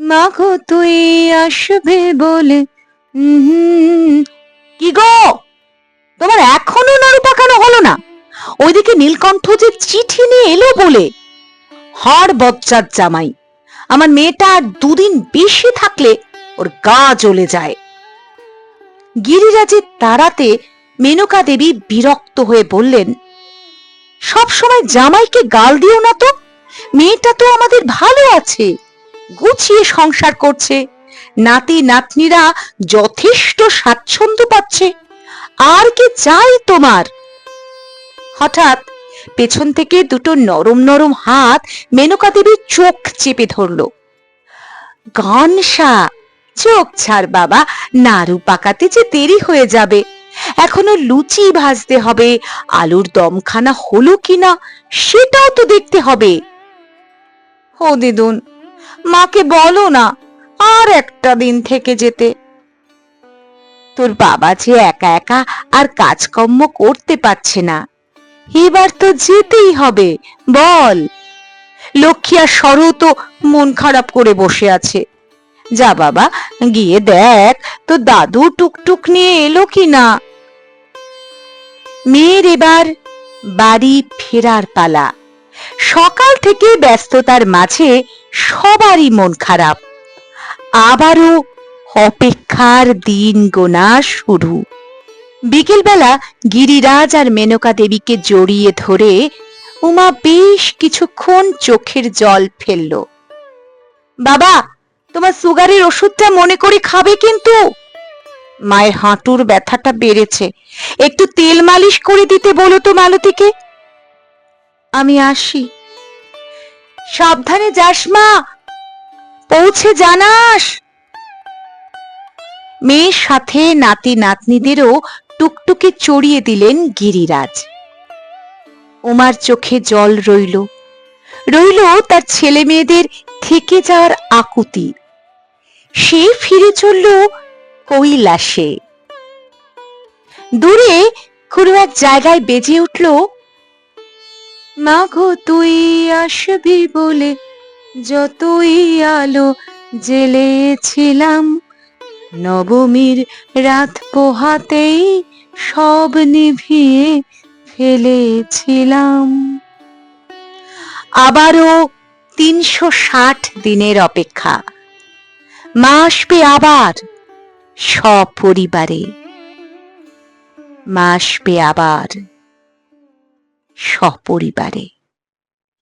মা গো তুই আসবে বলে। কি গো? তোমার এখনও নাড়ু পাকানো হলো না? ওইদিকে নীলকণ্ঠ যে চিঠি নিয়ে এলো বলে। হর বচ্চার জামাই, আমার মেয়েটা আর দুদিন বেশি থাকলে ওর গা জ্বলে যায়। গিরিরাজের তাড়াতে মেনকা দেবী বিরক্ত হয়ে বললেন, সব সময় জামাইকে গাল দিও না তো, মেয়েটা তো আমাদের ভালো আছে। গুছিয়ে সংসার করছে। নাতি নাতনিরা যথেষ্ট স্বাচ্ছন্দ্য পাচ্ছে। আর কি চাই তোমার? হঠাৎ পেছন থেকে দুটো নরম নরম হাত মেনকা দেবীর চোখ চেপে ধরল। গনসা চোখ ছাড় বাবা, নাড়ু পাকাতে যে দেরি হয়ে যাবে। এখনও লুচি ভাজতে হবে, আলুর দমখানা হলো কিনা সেটাও তো দেখতে হবে। ও দিদুন মাকে বলো না, আর একটা দিন থেকে যেতে। তোর বাবা যে একা একা আর কাজকর্ম করতে পারছে না, এবার তো যেতেই হবে, বল। লক্ষ্মী আর সরু তো মন খারাপ করে বসে আছে। যা বাবা, গিয়ে দেখ তো দাদু টুকটুক নিয়ে এলো কিনা। মেয়ের এবার বাড়ি ফেরার পালা। সকাল থেকে ব্যস্ততার মাঝে সবারই মন খারাপ। আবারও অপেক্ষার দিন গোনা শুরু। বিকেলবেলা গিরিরাজ আর মেনকা দেবীকে জড়িয়ে ধরে উমা বেশ কিছুক্ষণ চোখের জল ফেলল। বাবা, তোমার সুগারের ওষুধটা মনে করে খাবে কিন্তু। মায়ের হাঁটুর ব্যথাটা বেড়েছে। একটু তেল মালিশ করে দিতে বলো তো মালতীকে। আমি আসি। সাবধানে যাস, মা। পৌঁছে জানাস। মেয়ের সাথে নাতি নাতনিদেরও টুকটুকে চড়িয়ে দিলেন গিরিরাজ। উমার চোখে জল রইল। রইল তার ছেলে মেয়েদের থেকে যাওয়ার আকুতি। সে ফিরে চলল কৈলাসে। দূরে কোনো এক জায়গায় বেজে উঠল মা গো তুই আসবি বলে যতই আলো জেলেছিলাম নবমীর রাত পোহাতেই সব নিভিয়ে ফেলেছিলাম। আবারও তিনশো ষাট দিনের অপেক্ষা। মা আসবে আবার সপরিবারে। মা আসবে আবার সপরিবারে।